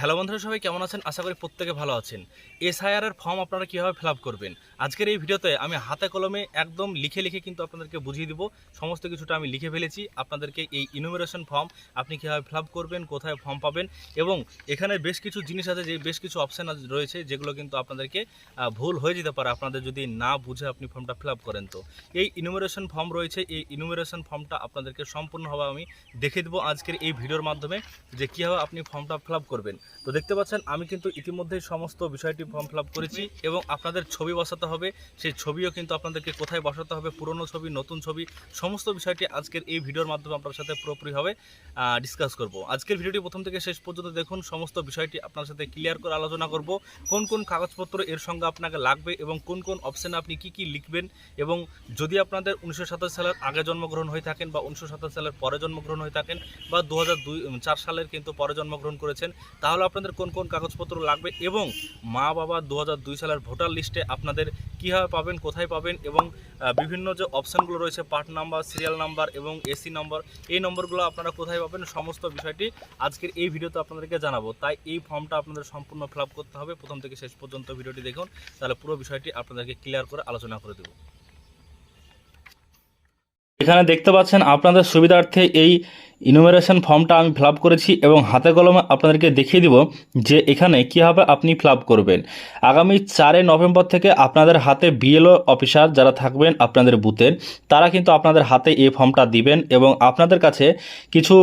Hello বন্ধুরা, সবাই কেমন আছেন? আশা করি প্রত্যেকে ভালো আছেন। এসআইআর এর ফর্ম আপনারা কীভাবে ফিল করবেন? আজকের এই ভিডিওতে আমি হাতে কলমে একদম লিখে লিখে কিন্তু আপনাদেরকে বুঝিয়ে দিব। সমস্ত কিছুটা আমি লিখে ফেলেছি। আপনাদেরকে এই ইনুমেরেশন ফর্ম আপনি কীভাবে ফিল করবেন, কোথায় ফর্ম পাবেন এবং এখানে বেশ কিছু জিনিস আছে, যে বেশ কিছু অপশান রয়েছে, যেগুলো কিন্তু আপনাদেরকে ভুল হয়ে যেতে পারে। আপনাদের যদি না বুঝে আপনি ফর্মটা ফিল করেন তো। এই ইনুমেরেশন ফর্ম রয়েছে। এই ইনুমেরেশন ফর্মটা আপনাদেরকে সম্পূর্ণভাবে আমি দেখে দেবো আজকের এই ভিডিওর মাধ্যমে, যে কীভাবে আপনি ফর্মটা ফিল করবেন। তো দেখতে পাচ্ছেন, আমি কিন্তু ইতিমধ্যেই সমস্ত বিষয়টি ফর্ম ফিল করেছি এবং আপনাদের ছবি বসাতে হবে। সেই ছবিও কিন্তু আপনাদেরকে কোথায় বসাতে হবে, পুরনো ছবি, নতুন ছবি, সমস্ত বিষয়টি আজকের এই ভিডিওর মাধ্যমে আপনার সাথে পুরোপুরিভাবে ডিসকাস করব। আজকের ভিডিওটি প্রথম থেকে শেষ পর্যন্ত দেখুন, সমস্ত বিষয়টি আপনার সাথে ক্লিয়ার করে আলোচনা করব। কোন কোন কাগজপত্র এর সঙ্গে আপনাকে লাগবে এবং কোন কোন অপশানে আপনি কি কি লিখবেন এবং যদি আপনাদের উনিশশো সাতাশ সালের আগে জন্মগ্রহণ হয়ে থাকেন বা উনিশশো সাতাশ সালের পরে জন্মগ্রহণ হয়ে থাকেন বা দু চার সালের কিন্তু পরে জন্মগ্রহণ করেছেন, তাহলে আপনাদের কোন কোন কাগজপত্র লাগবে এবং মা বাবা দু হাজার দুই সালের ভোটার লিস্টে আপনাদের কীভাবে পাবেন, কোথায় পাবেন এবং বিভিন্ন যে অপশানগুলো রয়েছে, পার্ট নাম্বার, সিরিয়াল নাম্বার এবং এসি নম্বর, এই নম্বরগুলো আপনারা কোথায় পাবেন সমস্ত বিষয়টি আজকের এই ভিডিওতে আপনাদেরকে জানাব। তাই এই ফর্মটা আপনাদের সম্পূর্ণ ফিল করতে হবে। প্রথম থেকে শেষ পর্যন্ত ভিডিওটি দেখুন, তাহলে পুরো বিষয়টি আপনাদেরকে ক্লিয়ার করে আলোচনা করে দেবো। এখানে দেখতে পাচ্ছেন আপনাদের সুবিধার্থে এই ইনুমেরেশন ফর্মটা আমি ফিল করেছি এবং হাতে কলমে আপনাদেরকে দেখিয়ে দিব যে এখানে কীভাবে আপনি ফিল করবেন। আগামী চারে নভেম্বর থেকে আপনাদের হাতে বিএলও অফিসার যারা থাকবেন আপনাদের বুথের তারা কিন্তু আপনাদের হাতে এই ফর্মটা দিবেন এবং আপনাদের কাছে কিছু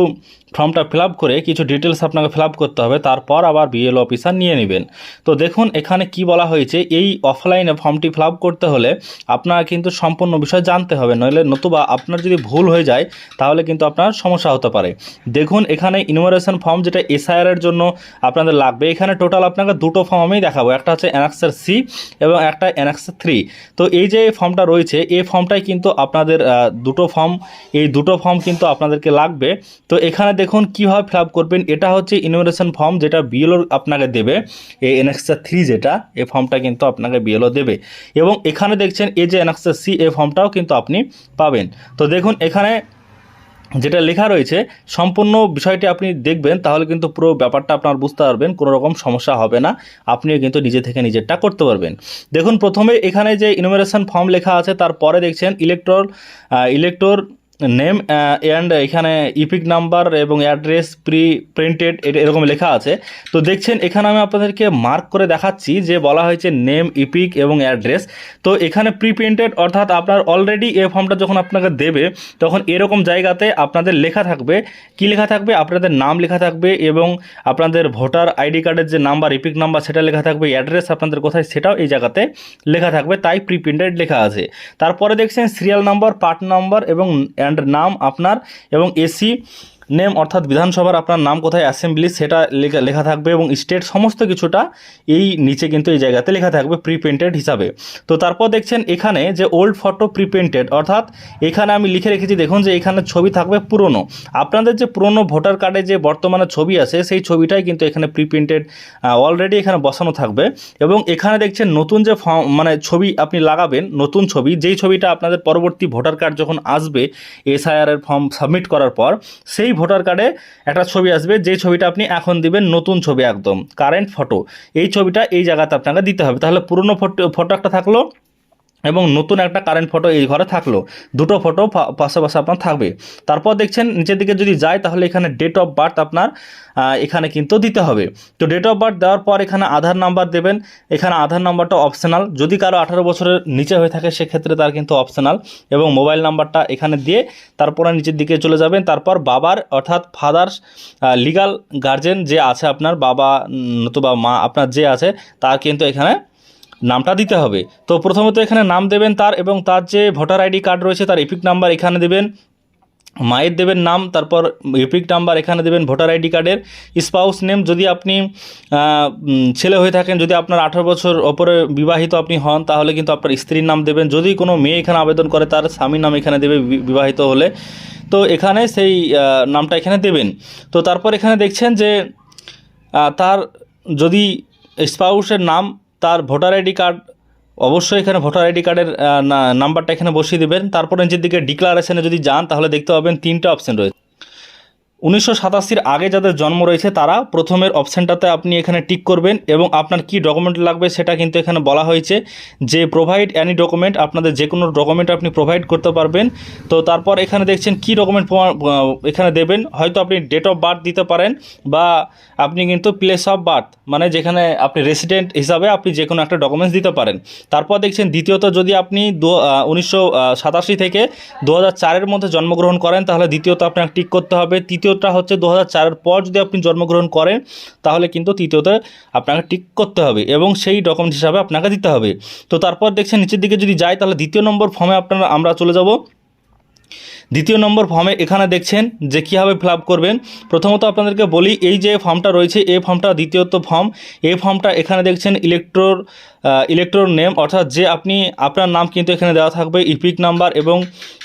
ফর্মটা ফিল করে কিছু ডিটেলস আপনাকে ফিল করতে হবে, তারপর আবার বিএলও অফিসার নিয়ে নেবেন। তো দেখুন, এখানে কি বলা হয়েছে, এই অফলাইনে ফর্মটি ফিল করতে হলে আপনার কিন্তু সম্পূর্ণ বিষয় জানতে হবে, নইলে নতুবা আপনার যদি ভুল হয়ে যায়, তাহলে কিন্তু আপনার সমস্যা হতে পারে। দেখুন, এখানে ইনুমারেশন ফর্ম যেটা এসআইআর এর জন্য আপনাদের লাগবে, এখানে টোটাল আপনাকে দুটো ফর্ম আমি দেখাবো, একটা হচ্ছে অ্যানাক্সার সি এবং একটা অ্যানাক্সার থ্রি তো এই যে ফর্মটা রয়েছে, এই ফর্মটাই কিন্তু আপনাদের দুটো ফর্ম এই দুটো ফর্ম কিন্তু আপনাদেরকে লাগবে। তো এখানে দেখুন কীভাবে ফিল আপ করবেন। এটা হচ্ছে ইনুমারেশন ফর্ম যেটা বিএলও আপনাকে দেবে। এই অ্যানাক্সার থ্রি যেটা, এই ফর্মটা কিন্তু আপনাকে বিএলও দেবে। এবং এখানে দেখছেন এই যে অ্যানাক্সার সি এই ফর্মটাও কিন্তু আপনি পাবেন। তো দেখুন এখানে যেটা লেখা রয়েছে, সম্পূর্ণ বিষয়টি আপনি দেখবেন, তাহলে কিন্তু পুরো ব্যাপারটা আপনার বুঝতে পারবেন, কোনো রকম সমস্যা হবে না। আপনিও কিন্তু নিজে থেকে নিজেরটা করতে পারবেন। দেখুন প্রথমে এখানে যে ইনুমারেশন ফর্ম লেখা আছে, তারপরে দেখছেন ইলেকট্রল ইলেকট্রোর নেম অ্যান্ড এখানে ইপিক নাম্বার এবং অ্যাড্রেস প্রি প্রিন্টেড এরকম লেখা আছে। তো দেখছেন, এখানে আমি আপনাদেরকে মার্ক করে দেখাচ্ছি যে বলা হয়েছে নেম ইপিক এবং অ্যাড্রেস তো এখানে প্রি প্রিন্টেড অর্থাৎ আপনার অলরেডি এই ফর্মটা যখন আপনাকে দেবে, তখন এরকম জায়গাতে আপনাদের লেখা থাকবে। কি লেখা থাকবে? আপনাদের নাম লেখা থাকবে এবং আপনাদের ভোটার আইডি কার্ডের যে নাম্বার ইপিক নাম্বার সেটা লেখা থাকবে। অ্যাড্রেস আপনাদের কোথায়, সেটাও এই জায়গাতে লেখা থাকবে। তাই প্রি প্রিন্টেড লেখা আছে। তারপরে দেখছেন সিরিয়াল নাম্বার পার্ট নাম্বার এবং অ্যান্ড নাম আপনার এবং এসি নেম অর্থাৎ বিধানসভার আপনার নাম কোথায় অ্যাসেম্বলি সেটা লেখা থাকবে এবং স্টেট সমস্ত কিছুটা এই নিচে কিন্তু এই জায়গাতে লেখা থাকবে প্রি প্রিন্টেড হিসাবে। তো তারপর দেখছেন এখানে যে ওল্ড ফটো প্রি প্রিন্টেড অর্থাৎ এখানে আমি লিখে রেখেছি, দেখুন যে এখানে ছবি থাকবে পুরনো। আপনাদের যে পুরনো ভোটার কার্ডে যে বর্তমানে ছবি আছে, সেই ছবিটাই কিন্তু এখানে প্রি প্রিন্টেড অলরেডি এখানে বসানো থাকবে। এবং এখানে দেখছেন নতুন যে মানে ছবি আপনি লাগাবেন, নতুন ছবি, যেই ছবিটা আপনাদের পরবর্তী ভোটার কার্ড যখন আসবে এসআইআর এর ফর্ম সাবমিট করার পর, সেই ভোটার কার্ডে একটা ছবি আসবে, যে ছবিটা আপনি এখন দিবেন, নতুন ছবি একদম কারেন্ট ফটো এই ছবিটা এই জায়গাতে আপনাকে দিতে হবে। তাহলে পুরনো ফটো ফটো একটা থাকল এবং নতুন একটা কারেন্ট ফটো এই ঘরে থাকল। দুটো ফটো পাশে পাশে আপনার থাকবে। তারপর দেখছেন নিচের দিকে যদি যায় তাহলে এখানে ডেট অফ বার্থ আপনার এখানে কিন্তু দিতে হবে। তো ডেট অফ বার্থ দেওয়ার পর এখানে আধার নাম্বার দেবেন। এখানে আধার নাম্বারটা অপশনাল যদি কারও আঠারো বছরের নিচে হয়ে থাকে, সেক্ষেত্রে তার কিন্তু অপশনাল এবং মোবাইল নাম্বারটা এখানে দিয়ে তারপরে নিচের দিকে চলে যাবেন। তারপর বাবার, অর্থাৎ ফাদার লিগাল গার্জেন যে আছে আপনার, বাবা নতুবা মা আপনার যে আছে, তার কিন্তু এখানে নামটা দিতে হবে। তো প্রথমত এখানে নাম দেবেন তার এবং তার যে ভোটার আইডি কার্ড রয়েছে তার এপিক নাম্বার এখানে দেবেন। মায়ের দেবেন নাম, তারপর এপিক নাম্বার এখানে দেবেন ভোটার আইডি কার্ডের। স্পাউস নেম, যদি আপনি ছেলে হয়ে থাকেন, যদি আপনার আঠারো বছর ওপরে বিবাহিত আপনি হন, তাহলে কিন্তু আপনার স্ত্রীর নাম দেবেন। যদি কোনো মেয়ে এখানে আবেদন করে, তার স্বামীর নাম এখানে দেবে বিবাহিত হলে। তো এখানে সেই নামটা এখানে দেবেন। তো তারপর এখানে দেখছেন যে তার যদি স্পাউসের নাম তার ভোটার আইডি কার্ড, অবশ্যই এখানে ভোটার আইডি কার্ডের নাম্বারটা এখানে বসিয়ে দেবেন। তারপরে নিজের দিকে ডিক্লারেশনে যদি যান, তাহলে দেখতে পাবেন তিনটা অপশন রয়েছে। উনিশশো সাতাশির আগে যাদের জন্ম রয়েছে, তারা প্রথমের অপশানটাতে আপনি এখানে টিক করবেন এবং আপনার কি ডকুমেন্ট লাগবে সেটা কিন্তু এখানে বলা হয়েছে যে প্রোভাইড অ্যানি ডকুমেন্ট আপনাদের যে কোনো ডকুমেন্ট আপনি প্রোভাইড করতে পারবেন। তো তারপর এখানে দেখছেন কি ডকুমেন্ট এখানে দেবেন। হয়তো আপনি ডেট অফ বার্থ দিতে পারেন বা আপনি কিন্তু প্লেস অফ বার্থ মানে যেখানে আপনি রেসিডেন্ট হিসাবে আপনি যে কোনো একটা ডকুমেন্টস দিতে পারেন। তারপর দেখছেন দ্বিতীয়ত যদি আপনি উনিশশো সাতাশি থেকে দু হাজার চারের মধ্যে জন্মগ্রহণ করেন, তাহলে দ্বিতীয়ত আপনাকে টিক করতে হবে। তৃতীয়টা হচ্ছে দু হাজার পর যদি আপনি জন্মগ্রহণ করেন, তাহলে কিন্তু তৃতীয়তে আপনাকে টিক করতে হবে এবং সেই ডকুমেন্ট হিসাবে আপনাকে দিতে হবে। তো তারপর দেখছেন নিচের দিকে যদি যাই, তাহলে দ্বিতীয় নম্বর ফর্মে আপনারা, আমরা চলে যাব। দ্বিতীয় নম্বর ফর্মে এখানে দেখছেন যে কীভাবে ফিল করবেন। প্রথমত আপনাদেরকে বলি, এই যে ফর্মটা রয়েছে, এই ফর্মটা দ্বিতীয়ত ফর্ম এই ফর্মটা এখানে দেখছেন ইলেকট্রোর ইলেকট্রোর নেম অর্থাৎ যে আপনি, আপনার নাম কিন্তু এখানে দেওয়া থাকবে ইপিক নাম্বার এবং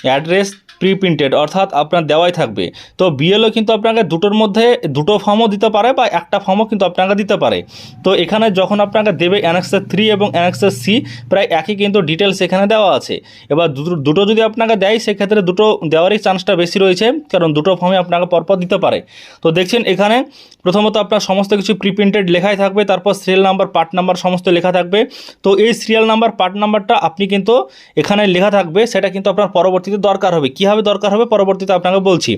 অ্যাড্রেস প্রি প্রিন্টেড অর্থাৎ আপনার দেওয়াই থাকবে। তো বিএলও কিন্তু আপনাকে দুটোর মধ্যে, দুটো ফর্মও দিতে পারে বা একটা ফর্মও কিন্তু আপনাকে দিতে পারে। তো এখানে যখন আপনাকে দেবে অ্যানেক্সার থ্রি এবং অ্যানেক্সার সি প্রায় একই কিন্তু ডিটেলস এখানে দেওয়া আছে। এবার দুটো যদি আপনাকে দেয়, সেক্ষেত্রে দুটো দেওয়ারই চান্সটা বেশি রয়েছে, কারণ দুটো ফর্মে আপনাকে পরপর দিতে পারে। তো দেখছেন এখানে প্রথমত আপনার সমস্ত কিছু প্রি প্রিন্টেড লেখাই থাকবে, তারপর সিরিয়াল নাম্বার পার্ট নাম্বার সমস্ত লেখা থাকবে। তো এই সিরিয়াল নাম্বার পার্ট নাম্বারটা আপনি কিন্তু এখানে লেখা থাকবে, সেটা কিন্তু আপনার পরবর্তীতে দরকার হবে। কীভাবে দরকার হবে পরবর্তীতে আপনাকে বলছি।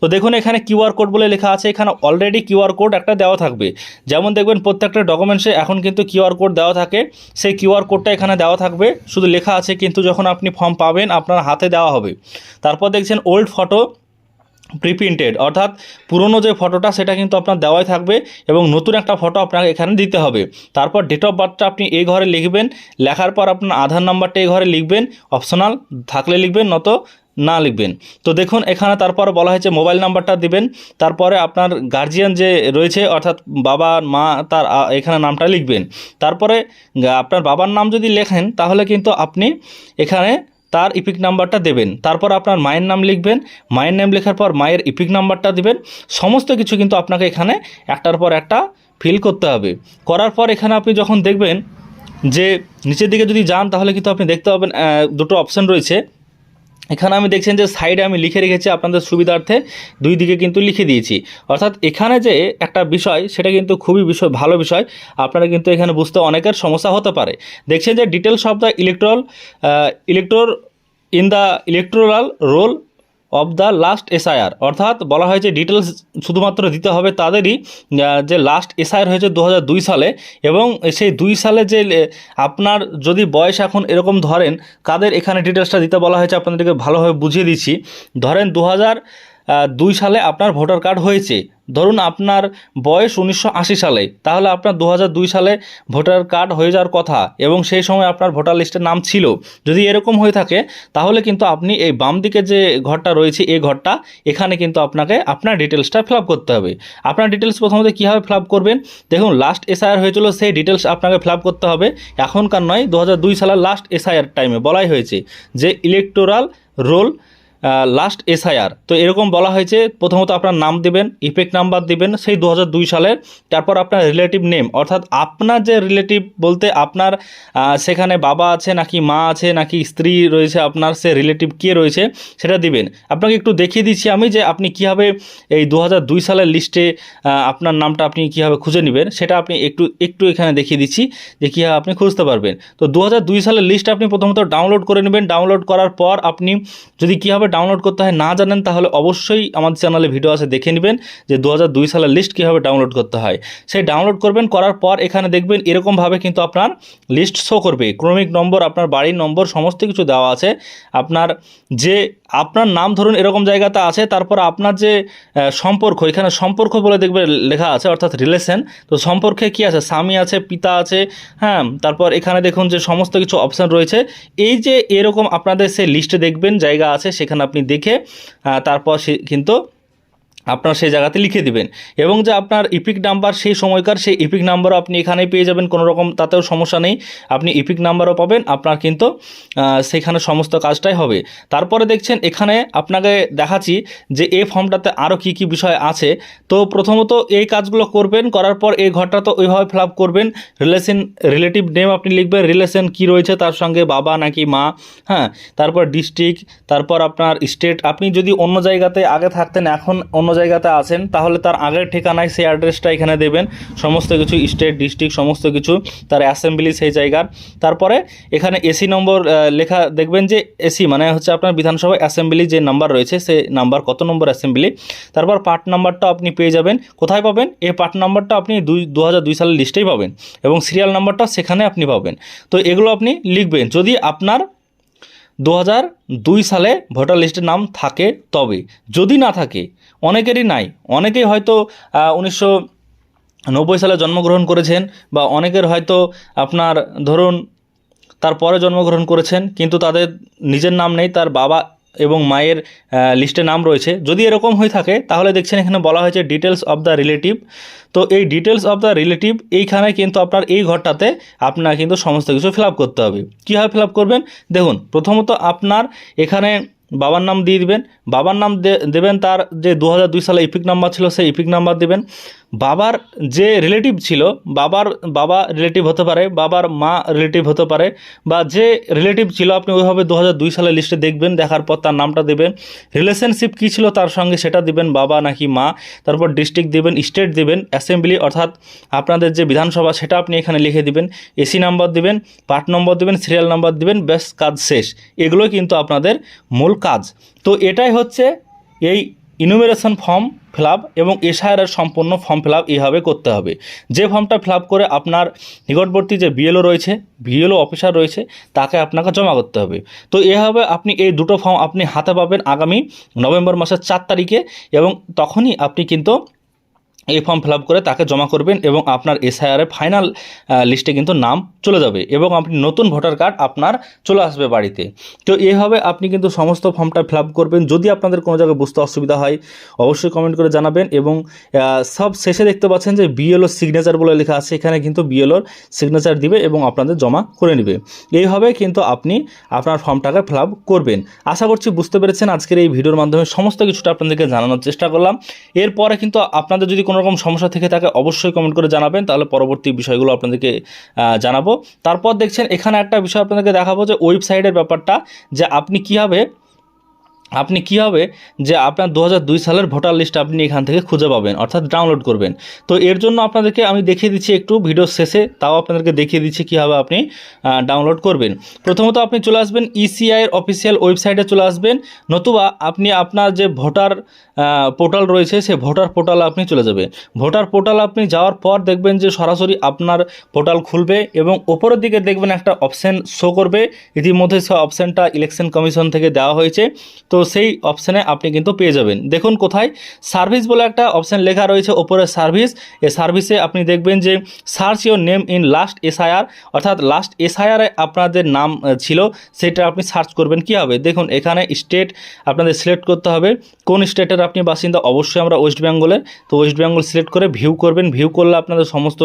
তো দেখুন, এখানে কিউআর কোড বলে লেখা আছে, এখানে অলরেডি কিউআর কোড একটা দেওয়া থাকবে। যেমন দেখবেন, প্রত্যেকটা ডকুমেন্টসে এখন কিন্তু কিউআর কোড দেওয়া থাকে। সেই কিউআর কোডটা এখানে দেওয়া থাকবে। শুধু লেখা আছে, কিন্তু যখন আপনি ফর্ম পাবেন, আপনার হাতে দেওয়া হবে। তারপর দেখছেন ওল্ড ফটো প্রিপ্রিন্টেড অর্থাৎ পুরনো যে ফটোটা সেটা কিন্তু আপনার দেওয়াই থাকবে এবং নতুন একটা ফটো আপনাকে এখানে দিতে হবে। তারপর ডেট অফ বার্থটা আপনি এই ঘরে লিখবেন। লেখার পর আপনার আধার নাম্বারটা এই ঘরে লিখবেন। অপশনাল থাকলে লিখবেন নত না লিখবেন। তো দেখুন, এখানে তারপর বলা হয়েছে মোবাইল নাম্বারটা দিবেন। তারপরে আপনার গার্জিয়ান যে রয়েছে, অর্থাৎ বাবা, মা, তার এখানে নামটা লিখবেন। তারপরে আপনার বাবার নাম যদি লেখেন, তাহলে কিন্তু আপনি এখানে তার ইপিক নাম্বারটা দেবেন। তারপর আপনার মায়ের নাম লিখবেন। মায়ের নাম লেখার পর মায়ের ইপিক নাম্বারটা দিবেন। সমস্ত কিছু কিন্তু আপনাকে এখানে একটার পর একটা ফিল করতে হবে। করার পর এখানে আপনি যখন দেখবেন যে, নিচের দিকে যদি যান, তাহলে কিন্তু আপনি দেখতে পাবেন দুটো অপশন রয়েছে। এখানে আমি দেখছেন যে সাইডে আমি লিখে রেখেছি আপনাদের সুবিধার্থে, দুই দিকে কিন্তু লিখে দিয়েছি। অর্থাৎ এখানে যে একটা বিষয়, সেটা কিন্তু খুবই বিষয় ভালো বিষয়। আপনারা কিন্তু এখানে বুঝতে অনেকের সমস্যা হতে পারে। দেখছেন যে details of the electoral elector in the electoral roll of the last SIR অর্থাৎ বলা হয়েছে ডিটেলস শুধুমাত্র দিতে হবে তাদেরই যে লাস্ট এসআইআর হয়েছে দু হাজার দুই সালে এবং সেই দুই সালে যে আপনার যদি বয়স এখন এরকম ধরেন, কাদের এখানে ডিটেলসটা দিতে বলা হয়েছে আপনাদেরকে ভালোভাবে বুঝিয়ে দিচ্ছি। ধরেন দু হাজার দুই সালে আপনার ভোটার কার্ড হয়েছে। ধরুন আপনার বয়স উনিশশো আশি সালে, তাহলে আপনার দু সালে ভোটার কার্ড হয়ে যাওয়ার কথা এবং সেই সময় আপনার ভোটার লিস্টের নাম ছিল। যদি এরকম হয়ে থাকে, তাহলে কিন্তু আপনি এই বাম দিকে যে ঘরটা রয়েছে, এই ঘরটা এখানে কিন্তু আপনাকে আপনার ডিটেলসটা ফিল করতে হবে। আপনার ডিটেলস প্রথমত কীভাবে ফিল করবেন? দেখুন লাস্ট এসআইআর হয়েছিল, সেই ডিটেলস আপনাকে ফিল করতে হবে। এখনকার নয় দু সালের লাস্ট এসআইআর টাইমে বলাই হয়েছে যে ইলেকটোরাল রোল লাস্ট এসআইআর তো এরকম বলা হয়েছে, প্রথমত আপনার নাম দিবেন ইফেক্ট নাম্বার দিবেন, সেই দু সালের তারপর আপনার রিলেটিভ নেম অর্থাৎ আপনার যে রিলেটিভ বলতে আপনার সেখানে বাবা আছে নাকি মা আছে নাকি স্ত্রী রয়েছে আপনার, সে রিলেটিভ কে রয়েছে, সেটা দিবেন। আপনাকে একটু দেখিয়ে দিচ্ছি আমি যে আপনি কীভাবে এই দু সালের লিস্টে আপনার নামটা আপনি কীভাবে খুঁজে নেবেন, সেটা আপনি একটু একটু এখানে দেখিয়ে দিচ্ছি যে কীভাবে আপনি খুঁজতে পারবেন। তো দু সালের লিস্ট আপনি প্রথমত ডাউনলোড করে নেবেন। ডাউনলোড করার পর আপনি যদি কীভাবে ডাউনলোড করতে হয়, না জানেন তাহলে অবশ্যই আমাদের চ্যানেলে ভিডিও আছে, দেখে নেবেন যে দু সালের লিস্ট কীভাবে ডাউনলোড করতে হয়। সেই ডাউনলোড করবেন, করার পর এখানে দেখবেন এরকমভাবে কিন্তু আপনার লিস্ট শো করবে। ক্রমিক নম্বর, আপনার বাড়ির নম্বর, সমস্ত কিছু দেওয়া আছে। আপনার যে, আপনার নাম ধরুন এরকম জায়গাতে আছে, তারপর আপনার যে সম্পর্ক, এখানে সম্পর্ক বলে দেখবে লেখা আছে, অর্থাৎ রিলেশন তো সম্পর্কে কি আছে? স্বামী আছে, পিতা আছে হ্যাঁ তারপর এখানে দেখুন যে সমস্ত কিছু অপশান রয়েছে। এই যে এরকম আপনাদের সে লিস্টে দেখবেন, জায়গা আছে, সেখানে আপনি দেখে তারপর সে কিন্তু আপনার সেই জায়গাতে লিখে দিবেন। এবং যে আপনার ইপিক নাম্বার সেই সময়কার সেই ইপিক নাম্বারও আপনি এখানেই পেয়ে যাবেন, কোনো রকম তাতেও সমস্যা নেই। আপনি ইপিক নাম্বারও পাবেন, আপনার কিন্তু সেখানে সমস্ত কাজটাই হবে। তারপরে দেখছেন, এখানে আপনাকে দেখাচ্ছি যে এই ফর্মটাতে আরও কী কী বিষয় আছে। তো প্রথমত এই কাজগুলো করবেন, করার পর এই ঘরটা তো ওইভাবে ফিল করবেন। রিলেশন রিলেটিভ নেম আপনি লিখবেন রিলেশন কি রয়েছে তার সঙ্গে, বাবা নাকি মা হ্যাঁ? তারপর ডিস্ট্রিক্ট তারপর আপনার স্টেট আপনি যদি অন্য জায়গাতে আগে থাকতেন, এখন অন্য জায়গাতে আছেন, তাহলে তার আগের ঠিকানায় সেই অ্যাড্রেসটা এখানে দেবেন। সমস্ত কিছু স্টেট ডিস্ট্রিক্ট সমস্ত কিছু তার অ্যাসেম্বলি সেই জায়গার। তারপরে এখানে এসি নম্বর লেখা, দেখবেন যে এসি মানে হচ্ছে আপনার বিধানসভা অ্যাসেম্বলি যে নাম্বার রয়েছে সেই নাম্বার কত নম্বর অ্যাসেম্বলি তারপর পার্ট নাম্বারটা আপনি পেয়ে যাবেন। কোথায় পাবেন? এই পার্ট নাম্বারটা আপনি দুই দু সালের লিস্টেই পাবেন এবং সিরিয়াল নাম্বারটা সেখানে আপনি পাবেন। তো এগুলো আপনি লিখবেন। যদি আপনার দু হাজার দুই সালে ভোটার লিস্টের নাম থাকে তবে, যদি না থাকে অনেকেরই নাই। অনেকেই হয়তো উনিশশো নব্বই সালে জন্মগ্রহণ করেছেন বা অনেকের হয়তো আপনার ধরুন তারপরে জন্মগ্রহণ করেছেন, কিন্তু তাদের নিজের নাম নেই, তার বাবা এবং মায়ের লিস্টে নাম রয়েছে। যদি এরকম হয়ে থাকে, তাহলে দেখছেন এখানে বলা হয়েছে ডিটেলস অফ দ্য রিলেটিভ তো এই ডিটেলস অফ দ্য রিলেটিভ এইখানে কিন্তু আপনার এই ঘরটাতে আপনার কিন্তু সমস্ত কিছু ফিল করতে হবে। কীভাবে ফিল করবেন? দেখুন, প্রথমত আপনার এখানে বাবার নাম দিয়ে দিবেন। বাবার নাম দেবেন তার যে দু সালে ইপিক নাম্বার ছিল, সেই ইপিক নাম্বার দেবেন। বাবার যে রিলেটিভ ছিল, বাবার, বাবা রিলেটিভ হতে পারে, বাবার মা রিলেটিভ হতে পারে, বা যে রিলেটিভ ছিল, আপনি ওইভাবে দু সালের লিস্টে দেখবেন, দেখার পর তার নামটা দেবেন। রিলেশনশিপ কী ছিল তার সঙ্গে সেটা দিবেন, বাবা নাকি মা। তারপর ডিস্ট্রিক্ট দেবেন স্টেট দেবেন অ্যাসেম্বলি অর্থাৎ আপনাদের যে বিধানসভা, সেটা আপনি এখানে লিখে দিবেন। এসি নাম্বার দিবেন পার্ট নম্বর দিবেন সিরিয়াল নাম্বার দিবেন, ব্যাস, কাজ শেষ। এগুলো কিন্তু আপনাদের মূল কাজ। তো এটাই হচ্ছে এই ইনুমেরেশন ফর্ম ফিল এবং এসআইআরের সম্পূর্ণ ফর্ম ফিল এইভাবে করতে হবে। যে ফর্মটা ফিল করে আপনার নিকটবর্তী যে বিএলও রয়েছে বিএলও অফিসার রয়েছে, তাকে আপনাকে জমা করতে হবে। তো এভাবে আপনি এই দুটো ফর্ম আপনি হাতে পাবেন আগামী নভেম্বর মাসের চার তারিখে এবং তখনই আপনি কিন্তু এই ফর্ম ফিল করে তাকে জমা করবেন এবং আপনার এসআইআরের ফাইনাল লিস্টে কিন্তু নাম চলে যাবে এবং আপনি নতুন ভোটার কার্ড আপনার চলে আসবে বাড়িতে। তো এইভাবে আপনি কিন্তু সমস্ত ফর্মটা ফিল করবেন। যদি আপনাদের কোনো জায়গায় বুঝতে অসুবিধা হয়, অবশ্যই কমেন্ট করে জানাবেন এবং সব শেষে দেখতে পাচ্ছেন যে বিএলও সিগনেচার বলে লেখা আছে। এখানে কিন্তু বিএলওর সিগনেচার দিবে এবং আপনাদের জমা করে নেবে। এইভাবে কিন্তু আপনি আপনার ফর্মটাকে ফিল করবেন। আশা করছি বুঝতে পেরেছেন। আজকের এই ভিডিওর মাধ্যমে সমস্ত কিছুটা আপনাদেরকে জানানোর চেষ্টা করলাম। এরপরে কিন্তু আপনাদের যদি কোনো রকম সমস্যা থেকে থাকে অবশ্যই কমেন্ট করে জানাবেন, তাহলে পরবর্তী বিষয়গুলো আপনাদেরকে জানাব। তারপর দেখছেন, এখানে একটা বিষয় আপনাদেরকে দেখাবো যে ওয়েবসাইটের ব্যাপারটা, যে আপনি কীভাবে আপনি কী হবে? যে আপনার দু সালের ভোটার লিস্ট আপনি এখান থেকে খুঁজে পাবেন, অর্থাৎ ডাউনলোড করবেন। তো এর জন্য আপনাদেরকে আমি দেখিয়ে দিচ্ছি একটু ভিডিও শেষে, তাও আপনাদেরকে দেখিয়ে দিচ্ছি কীভাবে আপনি ডাউনলোড করবেন। প্রথমত আপনি চলে আসবেন ইসিআইয়ের অফিসিয়াল ওয়েবসাইটে চলে আসবেন, নতুবা আপনি আপনার যে ভোটার পোর্টাল রয়েছে সেই ভোটার পোর্টালে আপনি চলে যাবেন। ভোটার পোর্টাল আপনি যাওয়ার পর দেখবেন যে সরাসরি আপনার পোর্টাল খুলবে এবং ওপরের দিকে দেখবেন একটা অপশান শো করবে। ইতিমধ্যে সে অপশানটা ইলেকশন কমিশন থেকে দেওয়া হয়েছে। তো সেই অপশানে আপনি কিন্তু পেয়ে যাবেন। দেখুন কোথায় সার্ভিস বলে একটা অপশান লেখা রয়েছে ওপরে সার্ভিস এ সার্ভিসে আপনি দেখবেন যে search your name in last SIR অর্থাৎ লাস্ট এসআইআরে আপনাদের নাম ছিল, সেটা আপনি সার্চ করবেন কি হবে দেখুন এখানে স্টেট আপনাদের সিলেক্ট করতে হবে। কোন স্টেটের আপনি বাসিন্দা? অবশ্যই আমরা ওয়েস্ট বেঙ্গলের তো ওয়েস্ট বেঙ্গল সিলেক্ট করে ভিউ করবেন। ভিউ করলে আপনাদের সমস্ত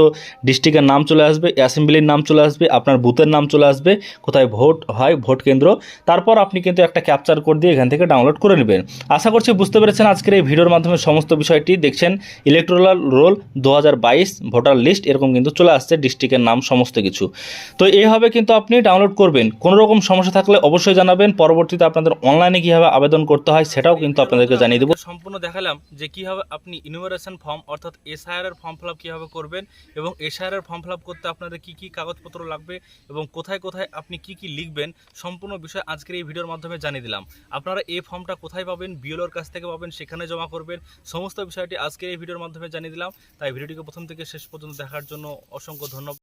ডিস্ট্রিক্টের নাম চলে আসবে অ্যাসেম্বলির নাম চলে আসবে, আপনার বুথের নাম চলে আসবে। কোথায় ভোট হয়? ভোট কেন্দ্র। তারপর আপনি কিন্তু একটা ক্যাপচার কোড দিয়ে এখান থেকে ডাউনলোড করে নেবেন। আশা করছি বুঝতে পেরেছেন আজকের এই ভিডিওর মাধ্যমে সমস্ত বিষয়টি। দেখছেন ইলেকট্রাল রোল দু ভোটার লিস্ট এরকম কিন্তু চলে আসছে ডিস্ট্রিক্টের নাম, সমস্ত কিছু। তো এইভাবে কিন্তু আপনি ডাউনলোড করবেন। কোনো রকম সমস্যা থাকলে অবশ্যই জানাবেন। পরবর্তীতে আপনাদের অনলাইনে কীভাবে আবেদন করতে হয় সেটাও কিন্তু আপনাদেরকে জানিয়ে দেবো। সম্পূর্ণ দেখালাম যে কীভাবে আপনি ইনুমারেশন ফর্ম অর্থাৎ এসআইআর এর ফর্ম ফিল আপ কীভাবে করবেন এবং এসআইআর এর ফর্ম ফিল আপ করতে আপনাদের কী কী কাগজপত্র লাগবে এবং কোথায় কোথায় আপনি কি কি লিখবেন, সম্পূর্ণ বিষয় আজকের এই ভিডিওর মাধ্যমে জানিয়ে দিলাম। আপনারা এই ফর্মটা কোথায় পাবেন, বিএলওর কাছ থেকে পাবেন, সেখানে জমা করবেন, সমস্ত বিষয়টি আজকের এই ভিডিওর মাধ্যমে জানিয়ে দিলাম। তাই ভিডিওটিকে প্রথম থেকে শেষ পর্যন্ত দেখার জন্য অসংখ্য ধন্যবাদ।